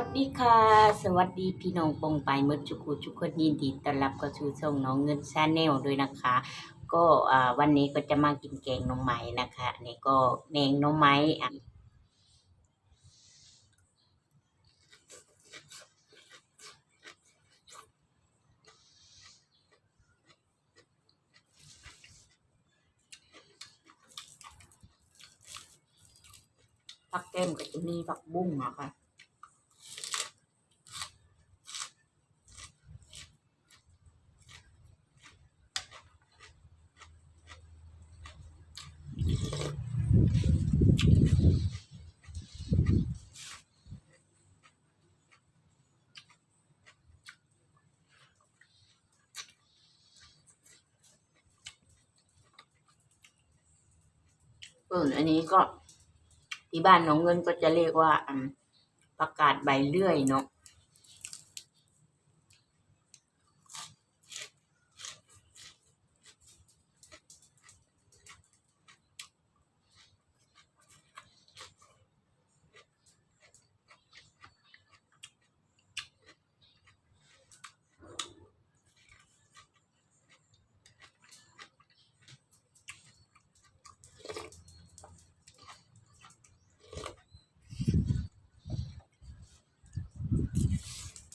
ัสดีค่ะ สวัสดีพี่น้องปองไปเมื่อจุกุทุกคนยินดีต้อนรับเข้าสู่ช่องน้องเงินชาแนลด้วยนะคะ ก็วันนี้ก็จะมากินแกงน้องไม้นะคะนี่ก็แกงน้องไม้อะผักแก้มก็จะมีผักบุ้งอะค่ะ เอออันนี้ก็ที่บ้านน้องเงินก็จะเรียกว่าประกาศใบเลื่อยเนาะ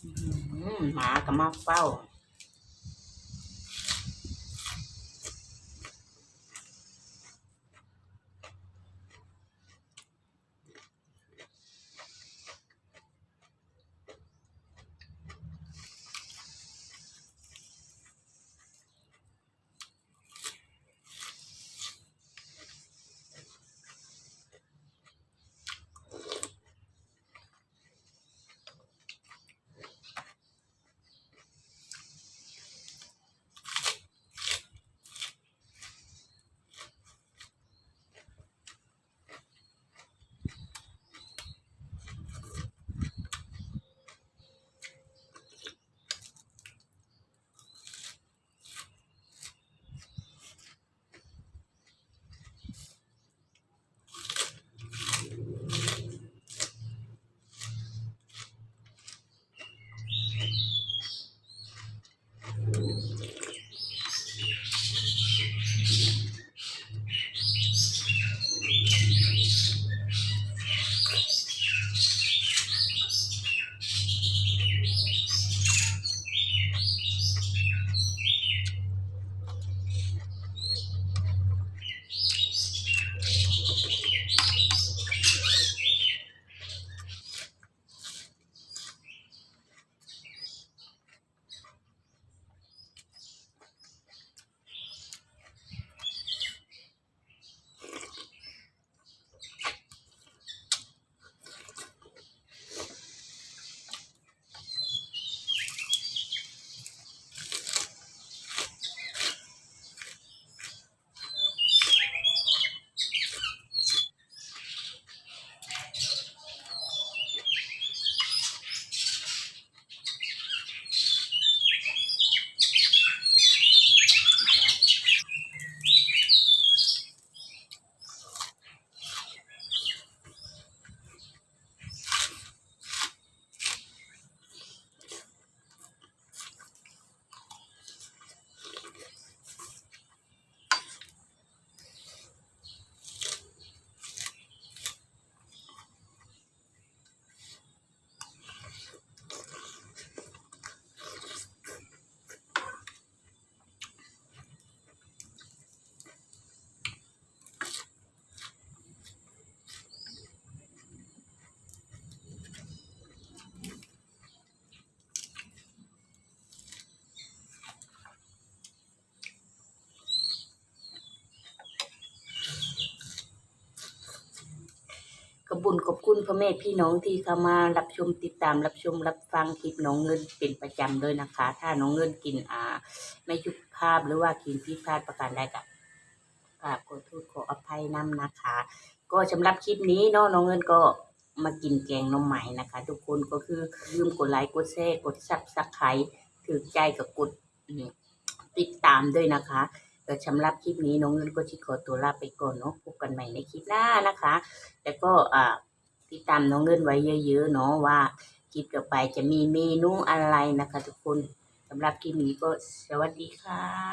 อื มหมากับมาเฝ้า กบุญขอบคุณพ่อแม่พี่น้องที่เข้ามารับชมติดตามรับชมรับฟังคลิปน้องเงินเป็นประจำด้วยนะคะ ถ้าน้องเงินกินอ่า ไม่ชุกภาพหรือว่ากินผิดพลาดประการใดกับกราบขอโทษขออภัยนำนะคะ ก็สำหรับคลิปนี้เนาะน้องเงินก็มากินแกงน้องใหม่นะคะ ทุกคนก็คือลืมกดไลค์กดแชร์กดซับสไครต์ถือใจกับกดติดตามด้วยนะคะ แต่สำหรับคลิปนี้น้องเงินก็ชิขอตัวลาไปก่อนเนาะพบกันใหม่ในคลิปหน้านะคะ แล้วก็อ่าติดตามน้องเงินไว้เยอะๆเนาะว่าคลิปต่อไปจะมีเมนูอะไรนะคะ ทุกคนสำหรับคลิปนี้ก็สวัสดีค่ะ